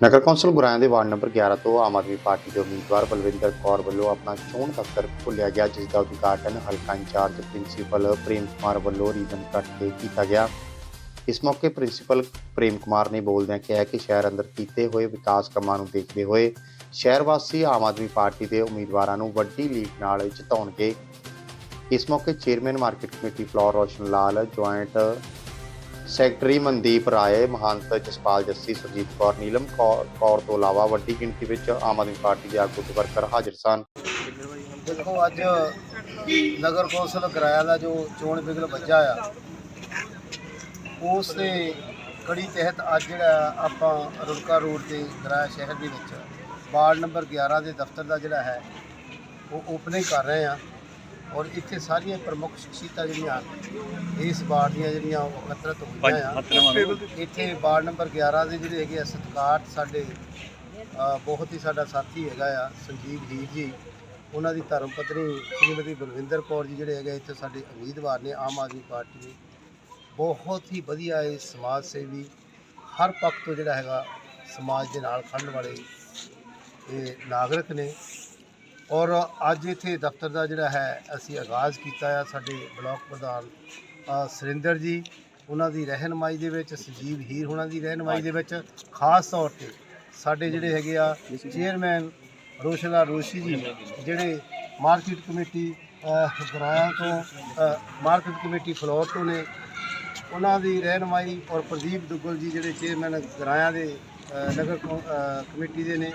ਨਗਰ council ਗੁਰਾਇਆ ਦੇ ward number 11 ਤੋਂ Aam Aadmi party ਦੇ ਉਮੀਦਵਾਰ ਬਲਵਿੰਦਰ ਕੌਰ ਵੱਲੋਂ ਆਪਣਾ ਚੋਣ ਦਫ਼ਤਰ ਖੋਲ੍ਹਿਆ ਗਿਆ, ਜਿਸ ਦਾ ਉਦਘਾਟਨ ਹਲਕਾ ਇੰਚਾਰਜ ਪ੍ਰਿੰਸੀਪਲ ਪ੍ਰੇਮ ਕੁਮਾਰ ਵੱਲੋਂ ਰੀਜਨ ਕੱਟ ਕੇ ਕੀਤਾ ਗਿਆ। ਇਸ ਮੌਕੇ ਪ੍ਰਿੰਸੀਪਲ ਪ੍ਰੇਮ ਕੁਮਾਰ ਨੇ ਬੋਲਦਿਆਂ ਕਿਹਾ ਕਿ ਸ਼ਹਿਰ ਅੰਦਰ ਕੀਤੇ ਹੋਏ ਵਿਕਾਸ ਕੰਮਾਂ ਨੂੰ ਦੇਖਦੇ ਹੋਏ ਸ਼ਹਿਰ ਵਾਸੀ ਆਮ ਆਦਮੀ ਪਾਰਟੀ ਦੇ ਉਮੀਦਵਾਰਾਂ ਨੂੰ ਵੱਡੀ ਲੀਡ ਨਾਲ ਜਿਤਾਉਣਗੇ। ਇਸ ਮੌਕੇ chairman market committee floor Roshan Lal, joint secretary Mandeep Rai, Mahant Jaspal Jassi, Surjit Kaur, Neelam Kaur Kaur ਤੋਂ ਇਲਾਵਾ ਵੱਡੀ ਗਿਣਤੀ ਵਿੱਚ ਆਮ ਆਦਮੀ ਪਾਰਟੀ ਦੇ ਆਗੂ ਤੇ ਵਰਕਰ ਹਾਜ਼ਰ ਸਨ। ਦੇਖੋ, ਅੱਜ ਨਗਰ ਕੌਂਸਲ ਕਿਰਾਇਆ ਦਾ ਜੋ ਚੋਣ ਬਿਗਲ ਵੱਜਾ ਆ, ਉਸ ਦੇ ਕੜੀ ਤਹਿਤ ਅੱਜ ਜਿਹੜਾ ਆਪਾਂ ਰੁੜਕਾ ਰੋਡ ਤੇ ਕਿਰਾਇਆ ਸ਼ਹਿਰ ਦੇ ਵਿੱਚ ਵਾਰਡ ਨੰਬਰ 11 ਦੇ ਦਫ਼ਤਰ ਦਾ ਜਿਹੜਾ ਹੈ, ਉਹ ਓਪਨਿੰਗ ਕਰ ਰਹੇ ਆ ਔਰ ਇੱਥੇ ਸਾਰੀਆਂ ਪ੍ਰਮੁੱਖ ਸ਼ਖਸੀਅਤਾਂ ਜਿਹੜੀਆਂ ਇਸ ਵਾਰਡ ਦੀਆਂ ਜਿਹੜੀਆਂ ਉਹ ਇਕੱਤਰਤ ਹੋਈਆਂ ਆ। ਇੱਥੇ ਵਾਰਡ ਨੰਬਰ 11 ਦੇ ਜਿਹੜੇ ਹੈਗੇ ਆ ਸਤਿਕਾਰ ਸਾਡੇ ਬਹੁਤ ਹੀ ਸਾਡਾ ਸਾਥੀ ਹੈਗਾ ਆ ਸੰਜੀਵ ਹੀਰ ਜੀ। ਉਹਨਾਂ ਦੀ ਧਰਮ ਪਤਨੀ ਸ਼੍ਰੀਮਤੀ ਬਲਵਿੰਦਰ ਕੌਰ ਜੀ ਜਿਹੜੇ ਹੈਗੇ ਇੱਥੇ ਸਾਡੇ ਉਮੀਦਵਾਰ ਨੇ ਆਮ ਆਦਮੀ ਪਾਰਟੀ ਦੇ। ਬਹੁਤ ਹੀ ਵਧੀਆ ਇਹ ਸਮਾਜ ਸੇਵੀ ਹਰ ਪੱਖ ਤੋਂ ਜਿਹੜਾ ਹੈਗਾ ਸਮਾਜ ਦੇ ਨਾਲ ਖੜਨ ਵਾਲੇ ਇਹ ਨਾਗਰਿਕ ਨੇ। ਔਰ ਅੱਜ ਇੱਥੇ ਦਫ਼ਤਰ ਦਾ ਜਿਹੜਾ ਹੈ, ਅਸੀਂ ਆਗਾਜ਼ ਕੀਤਾ ਆ ਸਾਡੇ ਬਲਾਕ ਪ੍ਰਧਾਨ ਸੁਰਿੰਦਰ ਜੀ। ਉਹਨਾਂ ਦੀ ਰਹਿਨਮਾਈ ਦੇ ਵਿੱਚ, ਸੰਜੀਵ ਹੀਰ ਉਹਨਾਂ ਦੀ ਰਹਿਨਮਾਈ ਦੇ ਵਿੱਚ, ਖਾਸ ਤੌਰ ਤੇ ਸਾਡੇ ਜਿਹੜੇ ਹੈਗੇ ਆ ਚੇਅਰਮੈਨ ਰੋਸ਼ਨਾ ਰੋਸ਼ੀ ਜੀ, ਜਿਹੜੇ ਮਾਰਕੀਟ ਕਮੇਟੀ ਗਰਾਇਆ ਤੋਂ ਮਾਰਕੀਟ ਕਮੇਟੀ ਫਲੋਰ ਤੋਂ ਨੇ। ਉਹਨਾਂ ਦੀ ਰਹਿਨਮਾਈ ਔਰ ਪ੍ਰਦੀਪ ਦੁੱਗਲ ਜੀ, ਜਿਹੜੇ ਚੇਅਰਮੈਨ ਗਰਾਇਆ ਦੇ ਨਗਰ ਕਮੇਟੀ ਦੇ ਨੇ।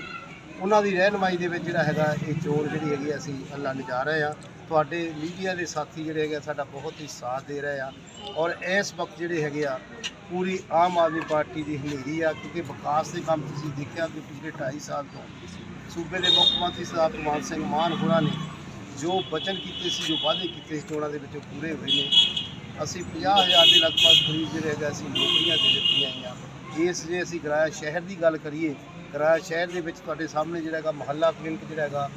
ਉਹਨਾਂ ਦੀ ਰਹਿਨਮਾਈ ਦੇ ਵਿੱਚ ਜਿਹੜਾ ਹੈਗਾ ਇਹ ਚੋਣ ਜਿਹੜੀ ਹੈਗੀ ਆ ਅਸੀਂ ਲੜਨ ਜਾ ਰਹੇ ਆ। ਤੁਹਾਡੇ ਮੀਡੀਆ ਦੇ ਸਾਥੀ ਜਿਹੜੇ ਹੈਗੇ ਆ ਸਾਡਾ ਬਹੁਤ ਹੀ ਸਾਥ ਦੇ ਰਹੇ ਆ। ਔਰ ਇਸ ਵਕਤ ਜਿਹੜੇ ਹੈਗੇ ਆ, ਪੂਰੀ ਆਮ ਆਦਮੀ ਪਾਰਟੀ ਦੀ ਹਨੇਰੀ ਆ, ਕਿਉਂਕਿ ਵਿਕਾਸ ਦੇ ਕੰਮ ਤੁਸੀਂ ਦੇਖਿਆ ਕਿ ਪਿਛਲੇ 2.5 ਸਾਲ ਤੋਂ ਸੂਬੇ ਦੇ ਮੁੱਖ ਮੰਤਰੀ ਸਾਹਿਬ ਭਗਵੰਤ ਸਿੰਘ ਮਾਨ ਹੋਰਾਂ ਨੇ ਜੋ ਵਚਨ ਕੀਤੇ ਸੀ, ਜੋ ਵਾਅਦੇ ਕੀਤੇ ਸੀ ਚੋਣਾਂ ਦੇ ਵਿੱਚ ਉਹ ਪੂਰੇ ਹੋਏ ਨੇ। ਅਸੀਂ 50000 ਦੇ ਲਗਭਗ ਕਰੀਬ ਜਿਹੜੇ ਹੈਗੇ ਅਸੀਂ ਨੌਕਰੀਆਂ ਦੇ ਦਿੱਤੀਆਂ ਆਈਆਂ। ਇਸ ਜੇ ਅਸੀਂ ਗਰਾਇਆ ਸ਼ਹਿਰ ਦੀ ਗੱਲ ਕਰੀਏ ਗਰਾਇਆ ਸ਼ਹਿਰ ਦੇ ਵਿੱਚ ਤੁਹਾਡੇ ਸਾਹਮਣੇ ਜਿਹੜਾ ਹੈਗਾ ਮਹੱਲਾ ਕਲੀਨਿਕ ਜਿਹੜਾ ਹੈਗਾ,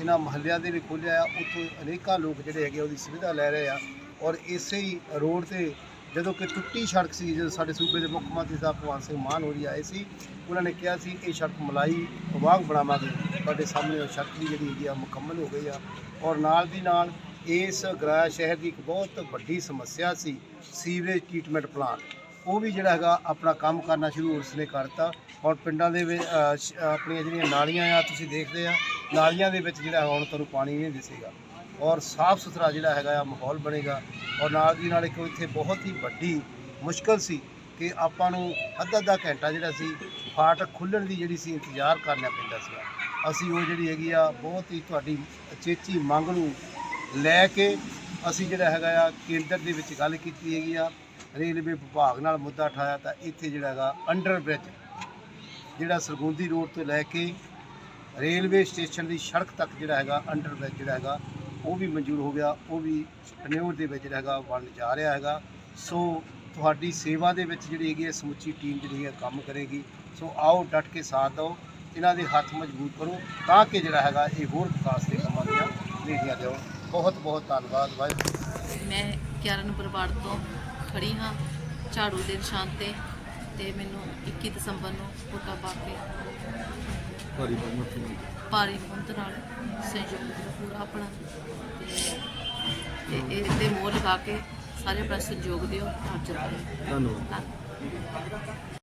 ਇਹਨਾਂ ਮਹੱਲਿਆਂ ਦੇ ਵੀ ਖੋਲ੍ਹਿਆ ਆ, ਉੱਥੋਂ ਅਨੇਕਾਂ ਲੋਕ ਜਿਹੜੇ ਹੈਗੇ ਉਹਦੀ ਸੁਵਿਧਾ ਲੈ ਰਹੇ ਆ। ਔਰ ਇਸੇ ਹੀ ਰੋਡ ਤੇ ਜਦੋਂ ਕਿ ਟੁੱਟੀ ਸੜਕ ਸੀ, ਜਦੋਂ ਸਾਡੇ ਸੂਬੇ ਦੇ ਮੁੱਖ ਮੰਤਰੀ ਸਾਹਿਬ ਭਗਵੰਤ ਸਿੰਘ ਮਾਨ ਹੋਰੀ ਆਏ ਸੀ, ਉਹਨਾਂ ਨੇ ਕਿਹਾ ਸੀ, ਇਹ ਸੜਕ ਮਲਾਈ ਵਾਂਗ ਬਣਾਵਾਂਗੇ। ਤੁਹਾਡੇ ਸਾਹਮਣੇ ਉਹ ਸੜਕ ਵੀ ਜਿਹੜੀ ਹੈਗੀ ਆ ਮੁਕੰਮਲ ਹੋ ਗਈ ਆ। ਔਰ ਨਾਲ ਦੀ ਨਾਲ ਇਸ ਗਰਾਇਆ ਸ਼ਹਿਰ ਦੀ ਇੱਕ ਬਹੁਤ ਵੱਡੀ ਸਮੱਸਿਆ ਸੀ, ਸੀਵਰੇਜ ਟ੍ਰੀਟਮੈਂਟ ਪਲਾਂਟ। ਉਹ ਵੀ ਜਿਹੜਾ ਹੈਗਾ ਆਪਣਾ ਕੰਮ ਕਰਨਾ ਸ਼ੁਰੂ ਉਸਨੇ ਕਰਤਾ। ਔਰ ਪਿੰਡਾਂ ਦੇ ਵਿੱਚ ਆਪਣੀਆਂ ਜਿਹੜੀਆਂ ਨਾਲੀਆਂ ਆ, ਤੁਸੀਂ ਦੇਖਦੇ ਆ, ਨਾਲੀਆਂ ਦੇ ਵਿੱਚ ਜਿਹੜਾ ਹੁਣ ਤੁਹਾਨੂੰ ਪਾਣੀ ਨਹੀਂ ਦਿਸੇਗਾ। ਔਰ ਸਾਫ਼ ਸੁਥਰਾ ਜਿਹੜਾ ਹੈਗਾ ਆ, ਮਾਹੌਲ ਬਣੇਗਾ। ਔਰ ਨਾਲ ਦੀ ਨਾਲ ਇੱਕ ਇੱਥੇ ਬਹੁਤ ਹੀ ਵੱਡੀ ਮੁਸ਼ਕਲ ਸੀ ਕਿ ਆਪਾਂ ਨੂੰ ਅੱਧਾ ਅੱਧਾ ਘੰਟਾ ਜਿਹੜਾ ਸੀ, ਫਾਟਕ ਖੁੱਲਣ ਦੀ ਜਿਹੜੀ ਸੀ ਇੰਤਜ਼ਾਰ ਕਰਨਾ ਪੈਂਦਾ ਸੀ। ਅਸੀਂ ਉਹ ਜਿਹੜੀ ਹੈਗੀ ਆ, ਬਹੁਤ ਹੀ ਤੁਹਾਡੀ ਚੇਚੀ ਮੰਗ ਨੂੰ ਲੈ ਕੇ ਅਸੀਂ ਜਿਹੜਾ ਹੈਗਾ ਆ, ਕੇਂਦਰ ਦੇ ਵਿੱਚ ਗੱਲ ਕੀਤੀ ਹੈਗੀ ਆ। ਰੇਲਵੇ ਵਿਭਾਗ ਨਾਲ ਮੁੱਦਾ ਉਠਾਇਆ ਤਾਂ ਇੱਥੇ ਜਿਹੜਾ ਹੈਗਾ ਅੰਡਰ ਬ੍ਰਿਜ, ਜਿਹੜਾ ਸਰਗੁੰਦੀ ਰੋਡ ਤੋਂ ਲੈ ਕੇ ਰੇਲਵੇ ਸਟੇਸ਼ਨ ਦੀ ਸੜਕ ਤੱਕ ਜਿਹੜਾ ਹੈਗਾ ਅੰਡਰ ਬ੍ਰਿਜ ਜਿਹੜਾ ਹੈਗਾ, ਉਹ ਵੀ ਮਨਜ਼ੂਰ ਹੋ ਗਿਆ, ਉਹ ਵੀ ਟਨਿਓਰ ਦੇ ਵਿੱਚ ਜਿਹੜਾ ਹੈਗਾ ਬਣ ਜਾ ਰਿਹਾ ਹੈਗਾ। ਸੋ ਤੁਹਾਡੀ ਸੇਵਾ ਦੇ ਵਿੱਚ ਜਿਹੜੀ ਹੈਗੀ ਹੈ, ਸਮੁੱਚੀ ਟੀਮ ਜਿਹੜੀ ਹੈ, ਕੰਮ ਕਰੇਗੀ। ਸੋ ਆਓ ਡਟ ਕੇ ਸਾਥ ਦਿਓ, ਇਹਨਾਂ ਦੇ ਹੱਥ ਮਜ਼ਬੂਤ ਕਰੋ, ਤਾਂ ਕਿ ਜਿਹੜਾ ਹੈਗਾ ਇਹ ਹੋਰ ਵਿਕਾਸ ਦੇ ਕੰਮਾਂ ਦੀਆਂ ਲੀਡੀਆਂ ਦਿਓ। ਬਹੁਤ ਬਹੁਤ ਧੰਨਵਾਦ, ਵਾਹਿਗੁਰੂ। ਮੈਂ 11 ਨੰਬਰ ਤੋਂ ਖੜੀ ਹਾਂ ਝਾੜੂ ਦੇ ਨਿਸ਼ਾਨ ਤੇ ਤੇ ਮੈਨੂੰ 21 ਦਸੰਬਰ ਨੂੰ ਵੋਟਾਂ ਪਾ ਕੇ ਭਾਰੀ ਬਹੁਮਤ ਨਾਲ। ਸਹਿਯੋਗ ਦਿਓ ਪੂਰਾ ਆਪਣਾ ਤੇ ਇਹ ਤੇ ਮੋਹਰ ਲਗਾ ਕੇ ਸਾਰੇ ਆਪਣਾ ਸਹਿਯੋਗ ਦਿਓ। ਆਪ ਧੰਨਵਾਦ। ਧੰਨਵਾਦ।